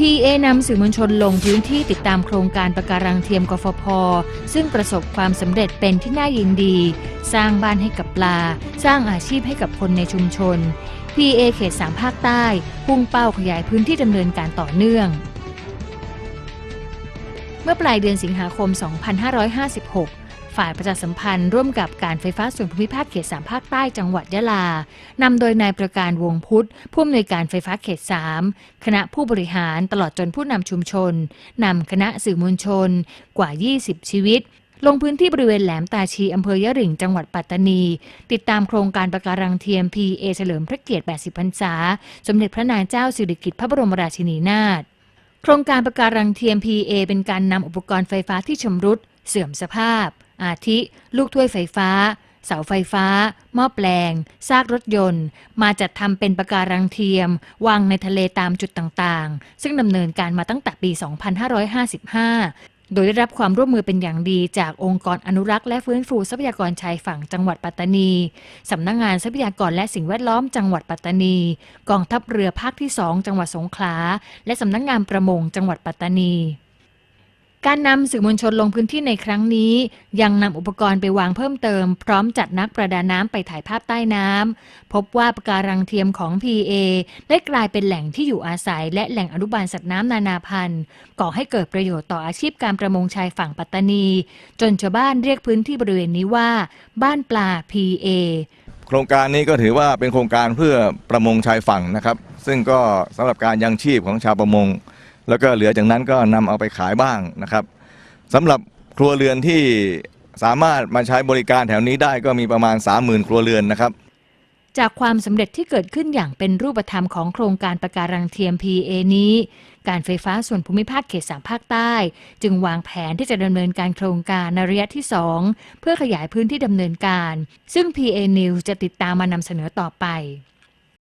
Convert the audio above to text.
PA นำสื่อมวลชนลงพื้นที่ติดตามโครงการประการังเทียมกฟผซึ่งประสบความสำเร็จเป็นที่น่ายินดี สร้างบ้านให้กับปลา สร้างอาชีพให้กับคนในชุมชน PA เขต 3 ภาคใต้ พุ่งเป้าขยายพื้นที่ดำเนินการต่อเนื่อง เมื่อปลายเดือนสิงหาคม 2556 ฝ่ายประชาสัมพันธ์ร่วมกับการไฟฟ้าส่วนภูมิภาคเขต3ภาคใต้จังหวัดยะลานำโดยนายประการวงพุทธผู้อำนวยการไฟฟ้าเขต3คณะผู้บริหารตลอดจนผู้นำชุมชนนำคณะสื่อมวลชน กว่า 20 ชีวิตลงพื้นที่บริเวณแหลมตาชีอำเภอยะหริ่งจังหวัดปัตตานี ติดตามโครงการประการังเทียม PA เฉลิมพระเกียรติ 80 พรรษา สมเด็จพระนางเจ้าสิริกิติ์พระบรมราชินีนาถ โครงการประการังเทียม PA เป็นการนำอุปกรณ์ไฟฟ้าที่ชำรุด เสื่อมสภาพ อาทิ ลูกถ้วยไฟฟ้า เสาไฟฟ้า หม้อแปลง ซากรถยนต์ มาจัดทำเป็นประการังเทียม วางในทะเลตามจุดต่างๆ ซึ่งดำเนินการมาตั้งแต่ปี 2555โดยได้รับความร่วมมือเป็นอย่างดีจากองค์กรอนุรักษ์และฟื้นฟูทรัพยากรชายฝั่งจังหวัดปัตตานี สำนักงงานทรัพยากรและสิ่งแวดล้อมจังหวัดปัตตานี กองทัพเรือภาคที่ 2 จังหวัดสงขลา และสำนักงงานประมงจังหวัดปัตตานี การนำสื่อมวลชนลงพื้นที่ในครั้งนี้ ยังนำอุปกรณ์ไปวางเพิ่มเติม พร้อมจัดนักประดาน้ำไปถ่ายภาพใต้น้ำพบว่าปะการังเทียมของ PA ได้กลายเป็นแหล่งที่อยู่อาศัย และแหล่งอนุบาลสัตว์น้ำนานาพันธุ์ก่อให้เกิดประโยชน์ต่ออาชีพการประมงชายฝั่งปัตตานี จนชาวบ้านเรียกพื้นที่บริเวณนี้ว่า บ้านปลา PA โครงการนี้ก็ถือว่าเป็นโครงการเพื่อประมงชายฝั่งนะครับ ซึ่งก็สำหรับการยังชีพของชาวประมง แล้วก็เหลือจากนั้นก็นำเอาไปขายบ้างนะครับสำหรับครัวเรือนที่สามารถมาใช้บริการแถวนี้ได้ก็มีประมาณ 30,000 ครัวเรือนนะครับ จากความสำเร็จที่เกิดขึ้นอย่างเป็นรูปธรรมของโครงการประการังเทียม PA นี้ การไฟฟ้าส่วนภูมิภาคเขตสามภาคใต้ จึงวางแผนที่จะดำเนินการโครงการในระยะที่ 2 เพื่อขยายพื้นที่ดำเนินการ ซึ่ง PA News จะติดตามมานำเสนอต่อไป